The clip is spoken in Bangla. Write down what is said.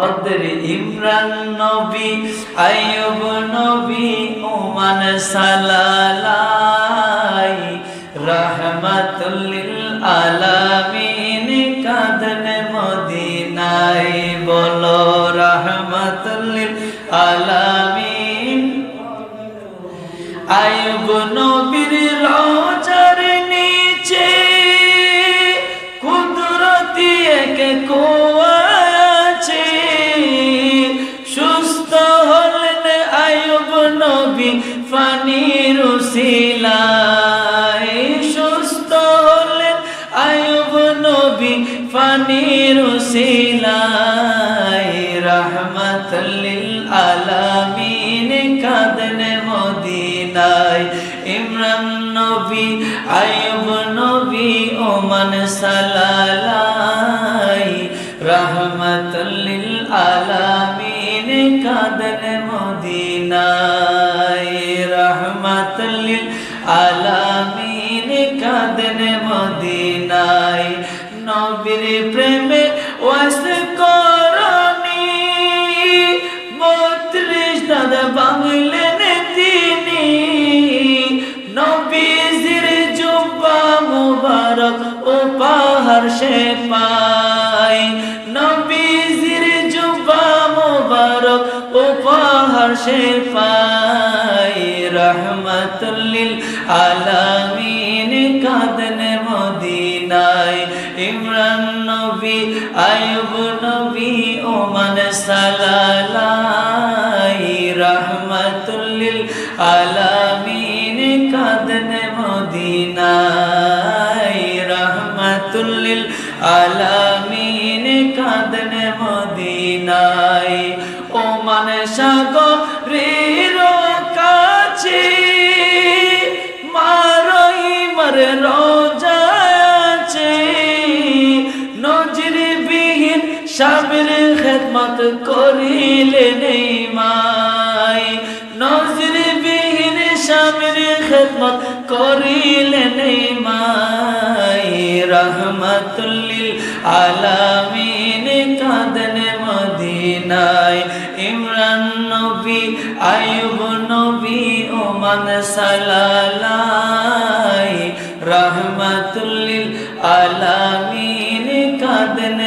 হদর ইমরান নবী আয়ুব নবী, ওমান সালালাই, রহমাতুল্লিল আলামিন, কাদন মদিনায়, বলো রহমাতুল্লিল আলামিন। আয়ুব নবীর রোজার উসিলায় সুস্থ হলেন আয়ুব নবী ফানির উসিলায় রহমতুল্লিল আলামিন কাদন মদিনায়। ইমরান নবী, আয়ুব নবী, ওমান সালালাই রহমতুল্লিল আলামিন কাদন মদিনায়। রহমতুল্লিল আলামিন কাদন মদিনায়। নবীর প্রেমে ওয়াস করনি। বত্রিশ দাদা বাংলেন তিনি। নবীজির জুব্বা মুবারক ও পাহাড় সে পাই ও পাহাড় সে পাই। রহমতুল্লিল আলামিন কাদন মদিনায়। ইমরান নবী, আয়ুব নবী, ওমান সালালাই। রহমতুল্লিল আলামিন কাদন মদিনায়। রহমতুল্লিল আলামিন সাগরের কাছে মাই নজর বিহীন স্বামীর খেদমত করিলে নেই মাই রহমতুল্লিল আলামিন আয়ুব নবী ওমান সালালাই রহমতুল্লিল আলামিন কাদন